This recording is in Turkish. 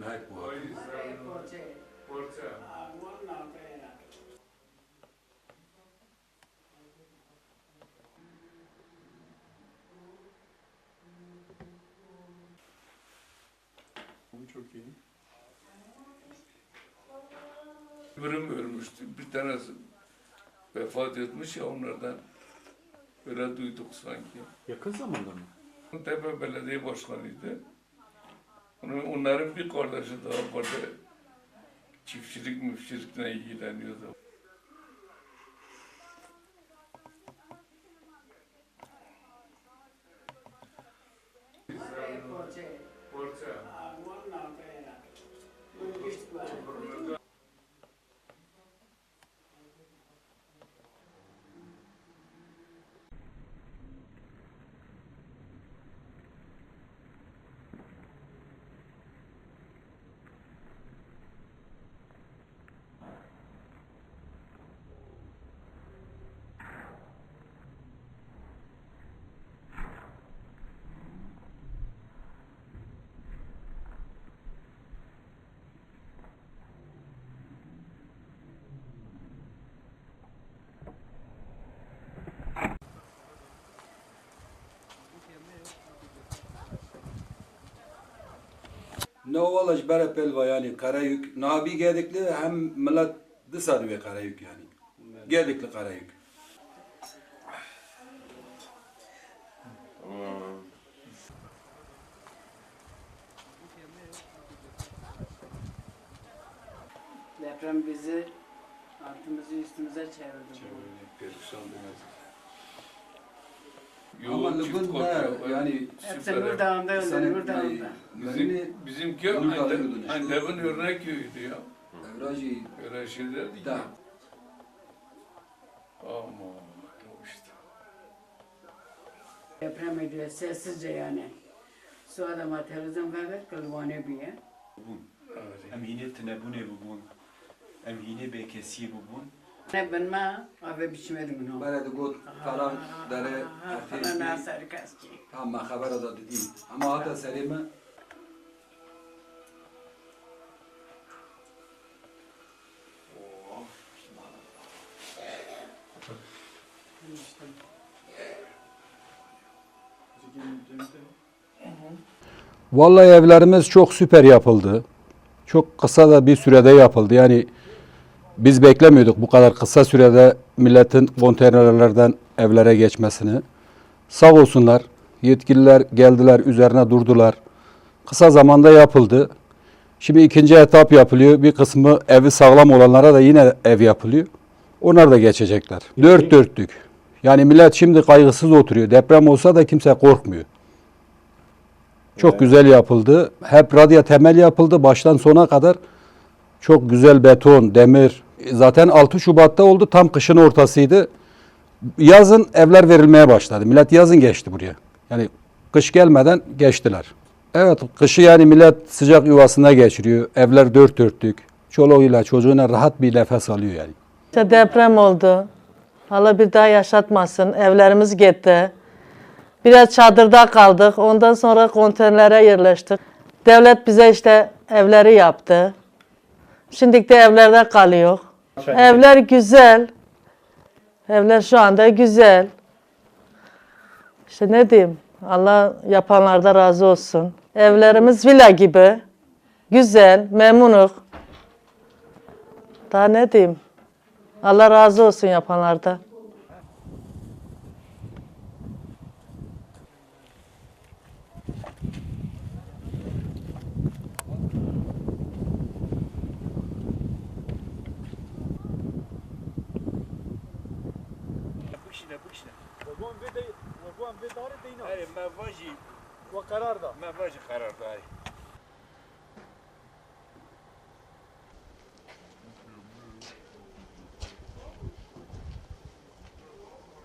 Bu. Bu çok iyi. Birim ölmüştü. Bir tanesi vefat etmiş ya onlardan. Öyle duyduk sanki. Yakın zamanda mı? Tepe Belediye Başkanı'ydı. Onların bir kardeşi daha vardı. Çiftçilik müfçilikle ilgileniyordu. Ne ovalaj bere pelva yani Karayük. Nabi gedikli hem millet dısar ve Karayük yani. Gedikli Karayük. Deprem bizi altımızı üstümüze çevirdi. Perişan biraz. Ama Yoğun çift Lübnan'da korkuyor. yani Hepsi Süper. Nur Dağı'nda öldü, Senin- Nur Dağı'nda. Bizim, bizimki Nur Dağı Antep- işte. Antep'in örnek köyüydü ya. Evracı Öyle şeyler değil. da. Ama işte. Deprem ediyor sessizce yani. Su adama televizyon verdik, kılvane bir yer. Evet. Em hînê tunebûnê bibûn. Em hînê bêkesiyê bibûn. Ne benme abi biçmedim bunu. Bere de got karan dere Falan ateşi. asar kaski. Ama haber da dedim. Ama hatta serime Vallahi evlerimiz çok süper yapıldı. Çok kısa da bir sürede yapıldı. Yani biz beklemiyorduk bu kadar kısa sürede milletin konteynerlerden evlere geçmesini. Sağ olsunlar yetkililer geldiler üzerine durdular. Kısa zamanda yapıldı. Şimdi ikinci etap yapılıyor. Bir kısmı evi sağlam olanlara da yine ev yapılıyor. Onlar da geçecekler. Dört dörtlük. Yani millet şimdi kaygısız oturuyor. Deprem olsa da kimse korkmuyor. Çok güzel yapıldı. Hep radya temel yapıldı baştan sona kadar. Çok güzel beton, demir. Zaten 6 Şubat'ta oldu. Tam kışın ortasıydı. Yazın evler verilmeye başladı. Millet yazın geçti buraya. Yani kış gelmeden geçtiler. Evet kışı yani millet sıcak yuvasında geçiriyor. Evler dört dörtlük. Çoluğuyla çocuğuna rahat bir nefes alıyor yani. İşte deprem oldu. Allah bir daha yaşatmasın. Evlerimiz gitti. Biraz çadırda kaldık. Ondan sonra konteynerlere yerleştik. Devlet bize işte evleri yaptı. Şimdi de evlerde kalıyor. Evler güzel. Evler şu anda güzel. İşte ne diyeyim? Allah yapanlarda razı olsun. Evlerimiz villa gibi. Güzel, memnunuk. Daha ne diyeyim? Allah razı olsun yapanlarda. بکشینه بکشینه. وگوان بده وگوان بده داره دینا آره, آره، ما واجی و قرار دا ما واجی قرار دا آره.